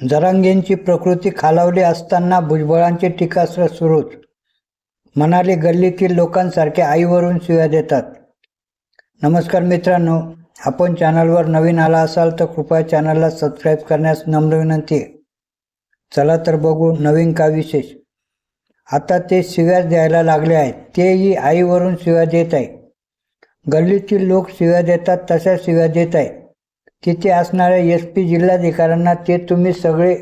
जरांगेंची प्रकृती खालावली असताना भुजबळांची टीकास्त्र सुरूच. म्हणाले गल्लीतील लोकांसारखे आईवरून शिव्या देतात. नमस्कार मित्रांनो आपण चॅनलवर नवीन आला असाल तर कृपया चॅनलला सबस्क्राईब करण्यास नम्र विनंती. आहे चला तर बघू नवीन का विशेष. आता ते शिव्याच द्यायला लागले आहेत. तेही आईवरून शिव्या देत आहे. गल्लीतील लोक शिव्या देतात तशा शिव्या देत आहे तिथे असणाऱ्या एस पी जिल्हाधिकाऱ्यांना ते तुम्ही सगळे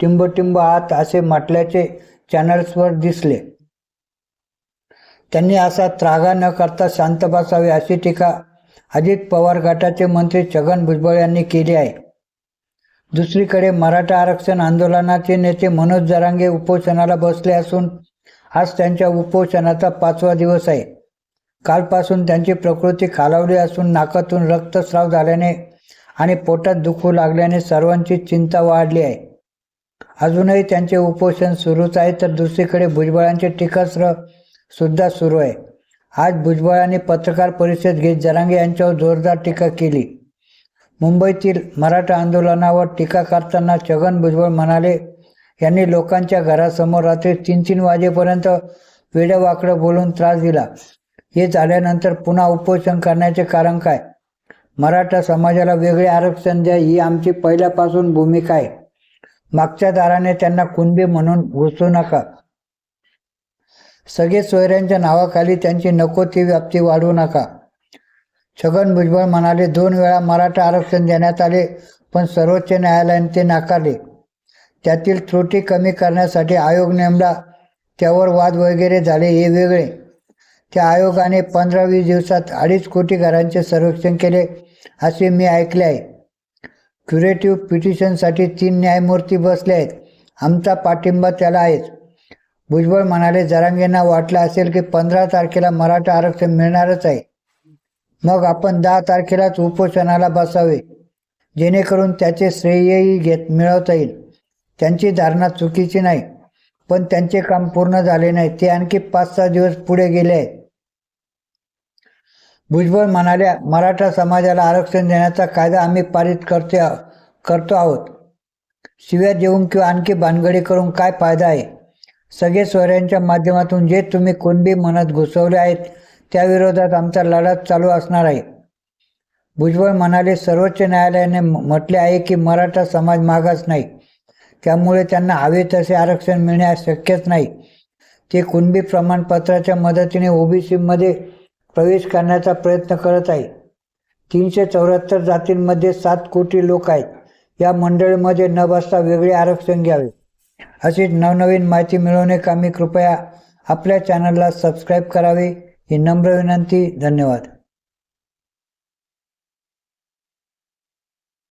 टिंबटिंब आहात असे म्हटल्याचे चॅनल्सवर दिसले. त्यांनी असा त्रागा न करता शांत बसावे अशी टीका अजित पवार गटाचे मंत्री छगन भुजबळ यांनी केली आहे. दुसरीकडे मराठा आरक्षण आंदोलनाचे नेते मनोज जरांगे उपोषणाला बसले असून आज त्यांच्या उपोषणाचा पाचवा दिवस आहे. कालपासून त्यांची प्रकृती खालावली असून नाकातून रक्तस्राव झाल्याने आणि पोटात दुखू लागल्याने सर्वांची चिंता वाढली आहे. अजूनही त्यांचे उपोषण सुरूच आहे तर दुसरीकडे भुजबळांचे टीकास्त्र सुद्धा सुरू आहे. आज भुजबळांनी पत्रकार परिषद घेत जरांगे यांच्यावर जोरदार टीका केली. मुंबईतील मराठा आंदोलनावर टीका करताना छगन भुजबळ म्हणाले यांनी लोकांच्या घरासमोर रात्री तीन तीन वाजेपर्यंत वेडवाकडं बोलून त्रास दिला. हे झाल्यानंतर पुन्हा उपोषण करण्याचे कारण काय? मराठा समाजाला वेगळे आरक्षण द्या ही आमची पहिल्यापासून भूमिका आहे. मागच्या दाराने त्यांना कुणबी म्हणून घुसू नका. सगळे सोयऱ्यांच्या नावाखाली त्यांची नको ती व्याप्ती वाढवू नका. छगन भुजबळ म्हणाले दोन वेळा मराठा आरक्षण देण्यात आले पण सर्वोच्च न्यायालयाने ते नाकारले. त्यातील त्रुटी कमी करण्यासाठी आयोग नेमला त्यावर वाद वगैरे झाले हे वेगळे. त्या आयोगाने पंधरा वीस दिवसात अडीच कोटी घरांचे सर्वेक्षण केले असे मी ऐकले आहे. क्युरेटिव्ह पिटिशनसाठी तीन न्यायमूर्ती बसले आहेत. आमचा पाठिंबा त्याला आहेच. भुजबळ म्हणाले जरांगेंना वाटलं असेल की पंधरा तारखेला मराठा आरक्षण मिळणारच आहे. मग आपण दहा तारखेलाच उपोषणाला बसावे. जेणेकरून त्याचे श्रेयही घेत मिळवता येईल. त्यांची धारणा चुकीची नाही. पण त्यांचे काम पूर्ण झाले नाही. ते आणखी पाच सहा दिवस पुढे गेले आहेत. भुजबळ म्हणाल्या मराठा समाजाला आरक्षण देण्याचा कायदा आम्ही पारित करते करतो आहोत. शिव्या देऊन किंवा आणखी भानगडी करून काय फायदा आहे? सगळे सोयऱ्यांच्या माध्यमातून जे तुम्ही कुणबी मनात घुसवले आहेत त्याविरोधात आमचा लढा चालू असणार आहे. भुजबळ म्हणाले सर्वोच्च न्यायालयाने म्हटले आहे की मराठा समाज मागास नाही. त्यामुळे त्यांना हवे तसे आरक्षण मिळणे शक्यच नाही. ते कुणबी प्रमाणपत्राच्या मदतीने ओबीसीमध्ये प्रवेश करण्याचा प्रयत्न करत आहे. तीनशे चौऱ्याहत्तर जातींमध्ये सात कोटी लोक आहेत. या मंडळीमध्ये न बसता वेगळे आरक्षण घ्यावे. अशी नवनवीन माहिती मिळवणे कामी कृपया आपल्या चॅनलला सबस्क्राईब करावे. ही नम्र विनंती. धन्यवाद.